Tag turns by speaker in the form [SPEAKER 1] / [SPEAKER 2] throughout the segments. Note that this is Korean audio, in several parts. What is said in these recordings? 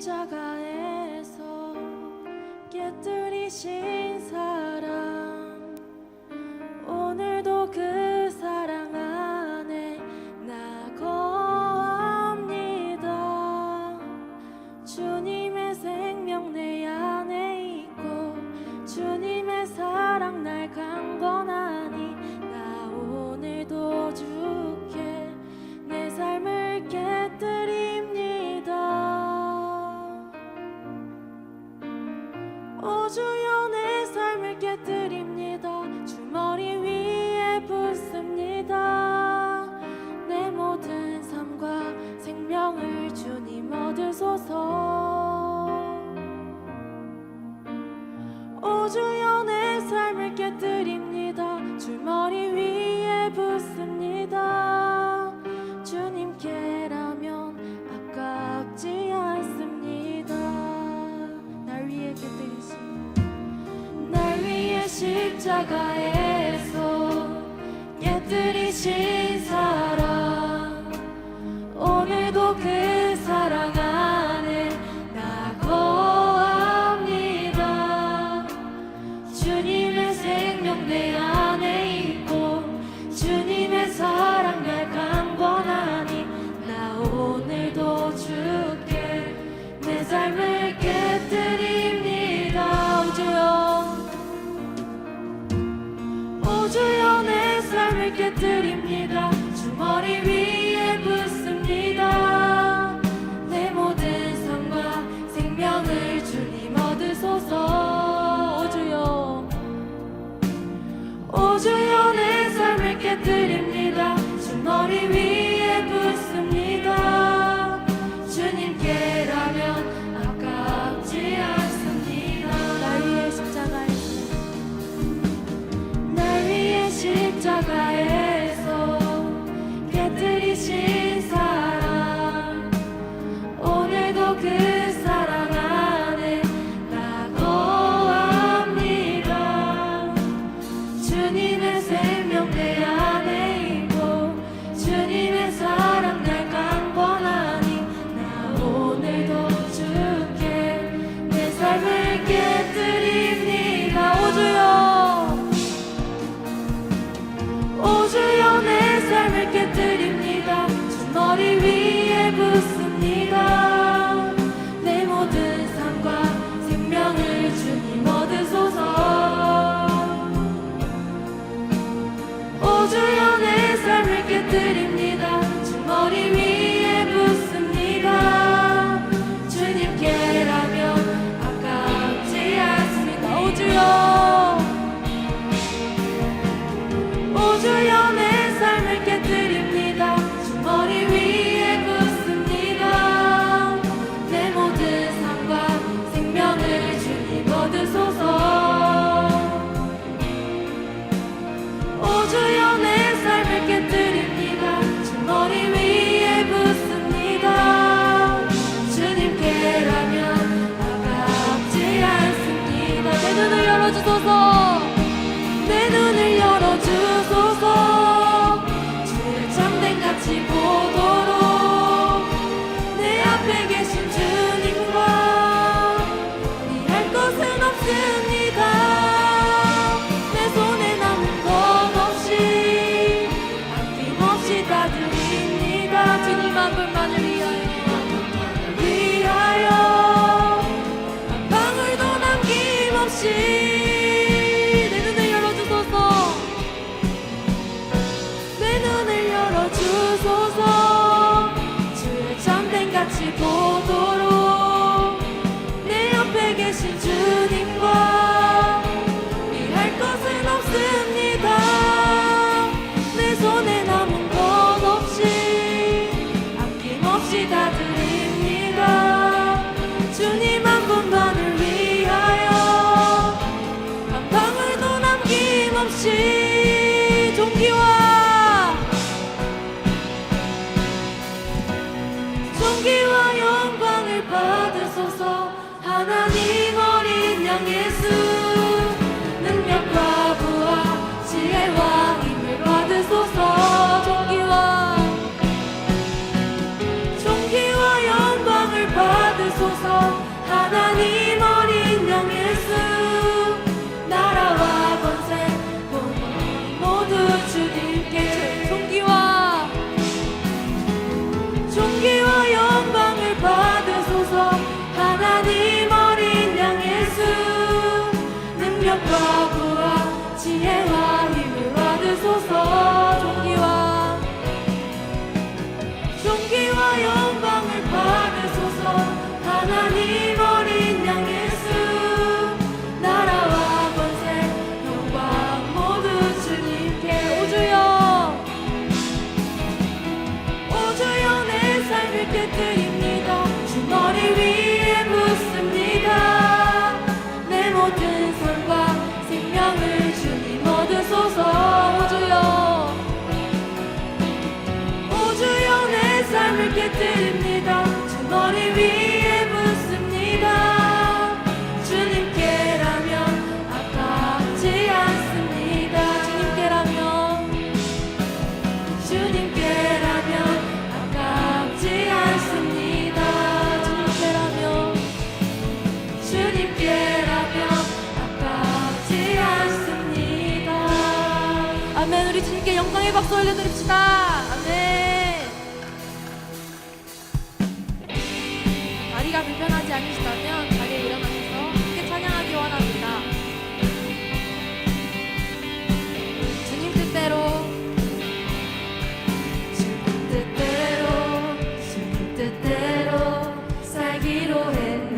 [SPEAKER 1] 십자가 얻으소서 Jesus, Lord. 박수 올려드립시다. 아멘. 다리가 불편하지 않으시다면 자리에 일어나셔서 함께 찬양하기 원합니다. 주님 뜻대로. 주님 뜻대로. 주님 뜻대로. 살기로 했네.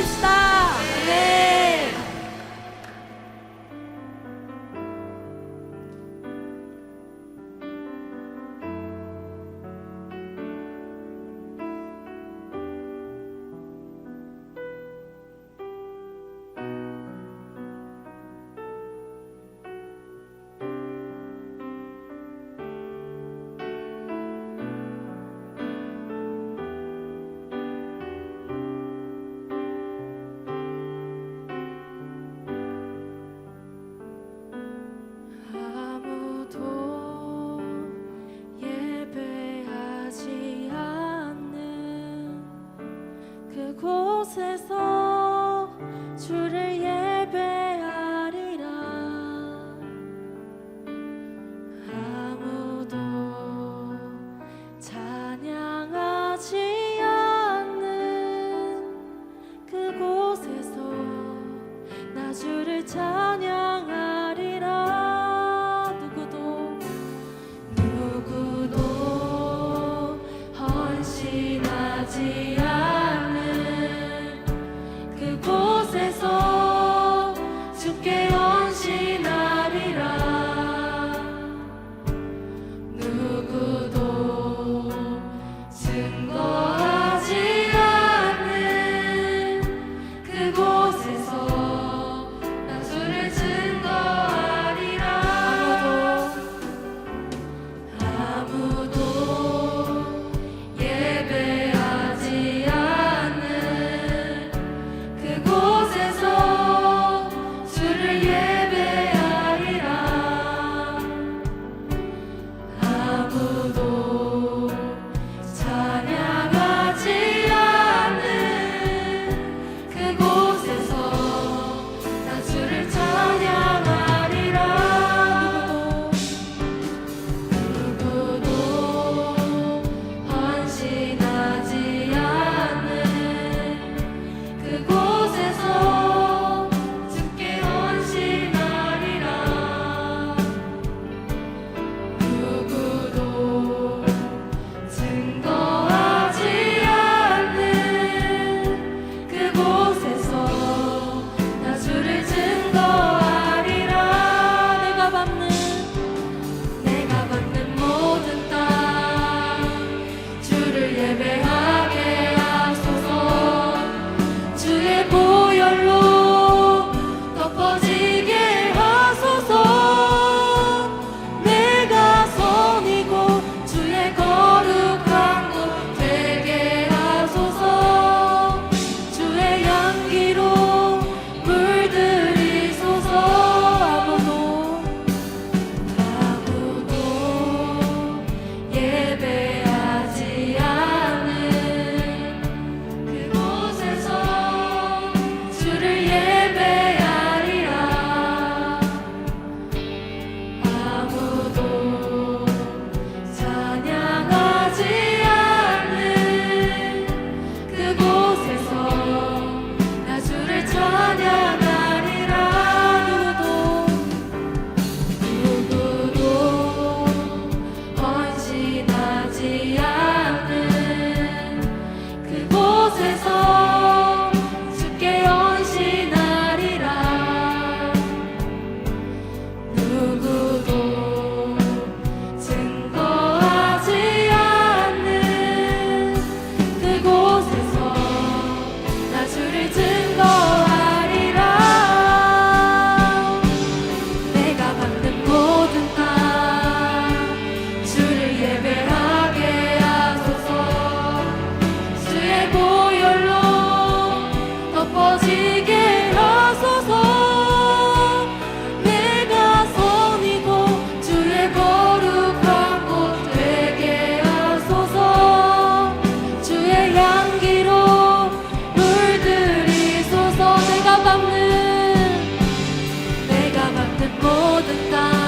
[SPEAKER 1] 박수 올 voces. you. запитання.